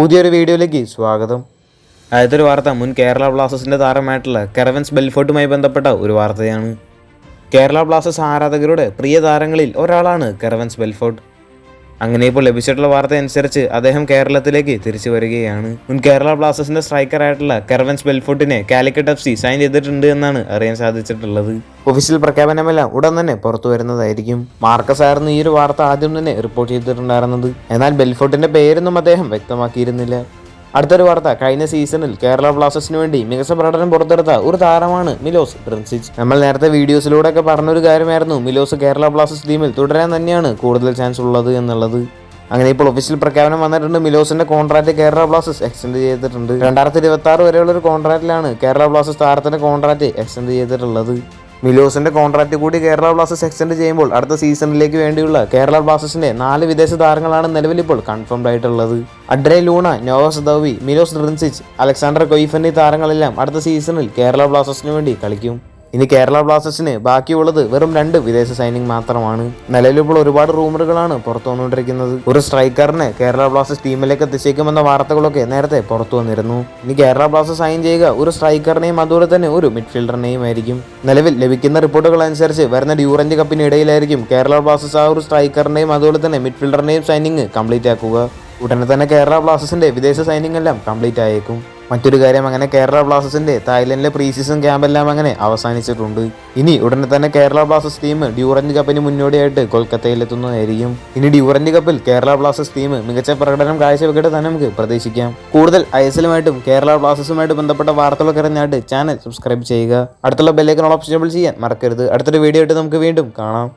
പുതിയൊരു വീഡിയോയിലേക്ക് സ്വാഗതം. ആദ്യത്തെ വാർത്ത മുൻ കേരള ബ്ലാസ്റ്റേഴ്സിന്റെ താരമായിട്ടുള്ള കെറവൻസ് ബെൽഫോർട്ടുമായി ബന്ധപ്പെട്ട ഒരു വാർത്തയാണ്. കേരള ബ്ലാസ്റ്റേഴ്സ് ആരാധകരുടെ പ്രിയ താരങ്ങളിൽ ഒരാളാണ് കെറവൻസ് ബെൽഫോർട്ട്. അങ്ങനെ ഇപ്പോൾ ലഭിച്ചിട്ടുള്ള വാർത്ത അനുസരിച്ച് അദ്ദേഹം കേരളത്തിലേക്ക് തിരിച്ചു വരികയാണ്. മുൻ കേരള ബ്ലാസ്റ്റേഴ്സിന്റെ സ്ട്രൈക്കർ ആയിട്ടുള്ള കെർവൻസ് ബെൽഫോർട്ടിനെ കാലിക്കറ്റ് എഫ് സി സൈൻ ചെയ്തിട്ടുണ്ട് എന്നാണ് അറിയാൻ സാധിച്ചിട്ടുള്ളത്. ഒഫീഷ്യൽ പ്രഖ്യാപനമെല്ലാം ഉടൻ തന്നെ പുറത്തു വരുന്നതായിരിക്കും. മാർക്കസ് ആയിരുന്നു ഈ ഒരു വാർത്ത ആദ്യം തന്നെ റിപ്പോർട്ട് ചെയ്തിട്ടുണ്ടായിരുന്നത്. എന്നാൽ ബെൽഫോർട്ടിന്റെ പേരൊന്നും അദ്ദേഹം വ്യക്തമാക്കിയിരുന്നില്ല. അടുത്തൊരു വാർത്ത. കഴിഞ്ഞ സീസണിൽ കേരള ബ്ലാസ്റ്റേഴ്സിന് വേണ്ടി മികച്ച പ്രകടനം പുറത്തെടുത്ത ഒരു താരമാണ് മിലോസ് ഡ്രിൻസിച്ച്. നമ്മൾ നേരത്തെ വീഡിയോസിലൂടെ ഒക്കെ പറഞ്ഞൊരു കാര്യമായിരുന്നു. മിലോസ് കേരള ബ്ലാസ്റ്റേഴ്സ് ടീമിൽ തുടരാൻ തന്നെയാണ് കൂടുതൽ ചാൻസ് ഉള്ളത് എന്നുള്ളത്. അങ്ങനെ ഇപ്പോൾ ഒഫീഷ്യൽ പ്രഖ്യാപനം വന്നിട്ടുണ്ട്. മിലോസിന്റെ കോൺട്രാക്ട് കേരള ബ്ലാസ്റ്റേഴ്സ് എക്സ്റ്റെൻഡ് ചെയ്തിട്ടുണ്ട്. രണ്ടായിരത്തി ഇരുപത്തി ആറ് വരെയുള്ള ഒരു കോൺട്രാക്റ്റിലാണ് കേരള ബ്ലാസ്റ്റേഴ്സ് താരത്തിന്റെ കോൺട്രാക്ട് എക്സ്റ്റെൻഡ് ചെയ്തിട്ടുള്ളത്. മിലോസിന്റെ കോൺട്രാക്റ്റ് കൂടി കേരള ബ്ലാസ്റ്റേഴ്സ് എക്സ്റ്റെൻഡ് ചെയ്യുമ്പോൾ അടുത്ത സീസണിലേക്ക് വേണ്ടിയുള്ള കേരള ബ്ലാസ്റ്റേഴ്സിന്റെ നാല് വിദേശ താരങ്ങളാണ് നിലവിൽ ഇപ്പോൾ കൺഫേംഡ് ആയിട്ടുള്ളത്. Adrian Luna Noah Sadaoui Milos Drincic Alexander Coef എന്നീ താരങ്ങളെല്ലാം അടുത്ത സീസണിൽ കേരള ബ്ലാസ്റ്റേഴ്സിന് വേണ്ടി കളിക്കും. ഇനി കേരള ബ്ലാസ്റ്റേഴ്സിന് ബാക്കിയുള്ളത് വെറും രണ്ട് വിദേശ സൈനിങ് മാത്രമാണ്. നിലവിലിപ്പോൾ ഒരുപാട് റൂമറുകളാണ് പുറത്തു വന്നുകൊണ്ടിരിക്കുന്നത് ഒരു സ്ട്രൈക്കറിനെ കേരള ബ്ലാസ്റ്റേഴ്സ് ടീമിലേക്ക് എത്തിച്ചേക്കുമെന്ന വാർത്തകളൊക്കെ നേരത്തെ പുറത്തു വന്നിരുന്നു ഇനി കേരള ബ്ലാസ്റ്റേഴ്സ് സൈൻ ചെയ്യുക ഒരു സ്ട്രൈക്കറിനെയും അതുപോലെ തന്നെ ഒരു മിഡ്ഫീൽഡറിനെയും ആയിരിക്കും. നിലവിൽ ലഭിക്കുന്ന റിപ്പോർട്ടുകൾ അനുസരിച്ച് വരുന്ന ഡ്യൂറന്റ് കപ്പിന് ഇടയിലായിരിക്കും കേരള ബ്ലാസ്റ്റേഴ്സ് ആ ഒരു സ്ട്രൈക്കറിനെയും അതുപോലെ തന്നെ മിഡ്ഫീൽഡറിനെയും സൈനിങ് കംപ്ലീറ്റ് ആക്കുക. ഉടനെ തന്നെ കേരള ബ്ലാസ്റ്റേഴ്സിന്റെ വിദേശ സൈനിങ് എല്ലാം കംപ്ലീറ്റ് ആയേക്കും. മറ്റൊരു കാര്യം അങ്ങനെ കേരള ബ്ലാസ്റ്റേഴ്സിന്റെ തായ്ലൻഡിലെ പ്രീ സീസൺ ക്യാമ്പെല്ലാം അങ്ങനെ അവസാനിച്ചിട്ടുണ്ട്. ഇനി ഉടനെ തന്നെ കേരള ബ്ലാസ്റ്റേഴ്സ് ടീം ഡ്യൂറന്റ് കപ്പിന് മുന്നോടിയായിട്ട് കൊൽക്കത്തയിൽ കൊൽക്കത്തയിലെത്തുന്നതായിരിക്കും. ഇനി ഡ്യൂറന്റ് കപ്പിൽ കേരള ബ്ലാസ്റ്റേഴ്സ് ടീം മികച്ച പ്രകടനം കാഴ്ചവെക്കട്ടെ തന്നെ നമുക്ക് പ്രതീക്ഷിക്കാം. കൂടുതൽ ഐ കേരള ബ്ലാസ്റ്റേഴ്സുമായിട്ട് ബന്ധപ്പെട്ട വാർത്തകളൊക്കെ അറിഞ്ഞായിട്ട് ചാനൽ സബ്സ്ക്രൈബ് ചെയ്യുക. അടുത്തുള്ള ബെല്ലേക്കൻ ഓപ്ഷൻ ചെയ്യാൻ മറക്കരുത്. അടുത്തൊരു വീഡിയോ ആയിട്ട് നമുക്ക് വീണ്ടും കാണാം.